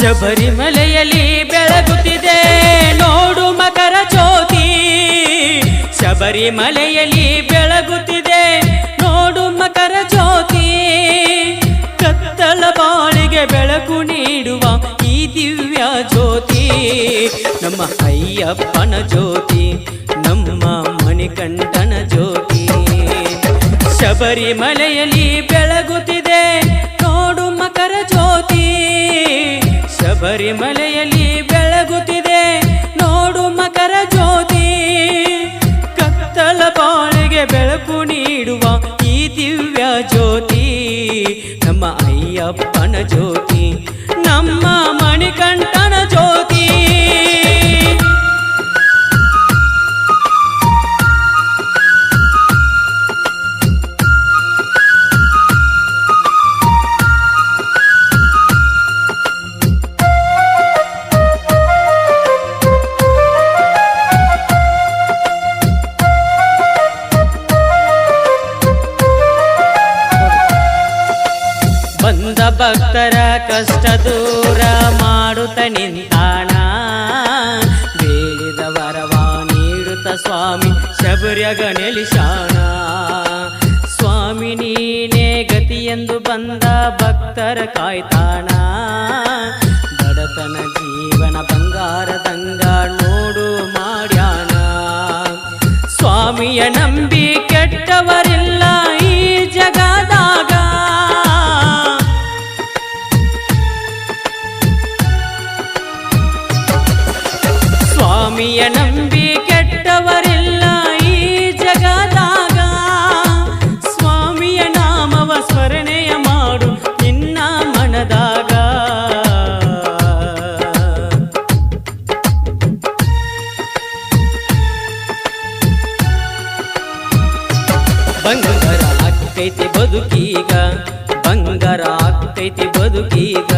ಶಬರಿಮಲೆಯಲ್ಲಿ ಬೆಳಗುತ್ತಿದೆ. ನೋಡು ಮಕರ ಜ್ಯೋತಿ. ಶಬರಿಮಲೆಯಲ್ಲಿ ಬೆಳಗುತ್ತಿದೆ. ನೋಡು ಮಕರ ಜ್ಯೋತಿ. ಕತ್ತಲ ಬಾಳಿಗೆ ಬೆಳಕು ನೀಡುವ ಈ ದಿವ್ಯ ಜ್ಯೋತಿ. ನಮ್ಮ ಅಯ್ಯಪ್ಪನ ಜ್ಯೋತಿ, ನಮ್ಮ ಮಣಿಕಂಠನ ಜ್ಯೋತಿ. ಶಬರಿಮಲೆಯಲ್ಲಿ ಬೆಳಗುತ್ತಿದೆ ಶಬರಿಮಲೆಯಲ್ಲಿ ಭಕ್ತರ ಕಷ್ಟ ದೂರ ಮಾಡುತ್ತ ನಿಂತಾಣ. ಬೇಡಿದ ವರವ ನೀಡುತ್ತ ಸ್ವಾಮಿ ಶಬರ್ಯ ಗಣಲಿ ಶಾಣ. ಸ್ವಾಮಿ ನೀನೇ ಗತಿಯೆಂದು ಬಂದ ಭಕ್ತರ ಕಾಯ್ತಾಣ. ಬಡತನ ಜೀವನ ಬಂಗಾರದಂಗ ಸ್ವಾಮಿಯ ನಂಬಿ ಕೆಟ್ಟವರೆಲ್ಲ ಈ ಜಗದಾಗ. ಸ್ವಾಮಿಯ ನಾಮವ ಸ್ಮರಣೆಯ ಮಾಡು ನಿನ್ನ ಮನದಾಗ. ಬಂಗಾರ ಆಗ್ತೈತಿ ಬದುಕೀಗ, ಬಂಗಾರ ಆಗ್ತೈತಿ ಬದುಕೀಗ.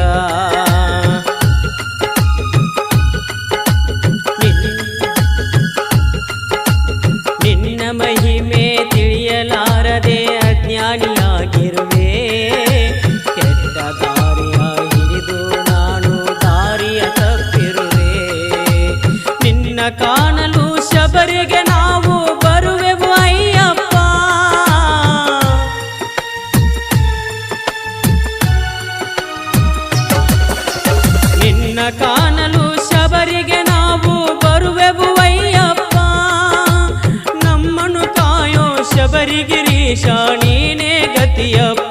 ಕಾಣಲು ಶಬರಿಗೆ ನಾವು ಬರುವೆವು ಅಯ್ಯಪ್ಪ. ನಮ್ಮನ್ನು ಕಾಯೋ ಶಬರಿಗಿರೀಶ ನೀನೇ ಗತಿಯಪ್ಪ.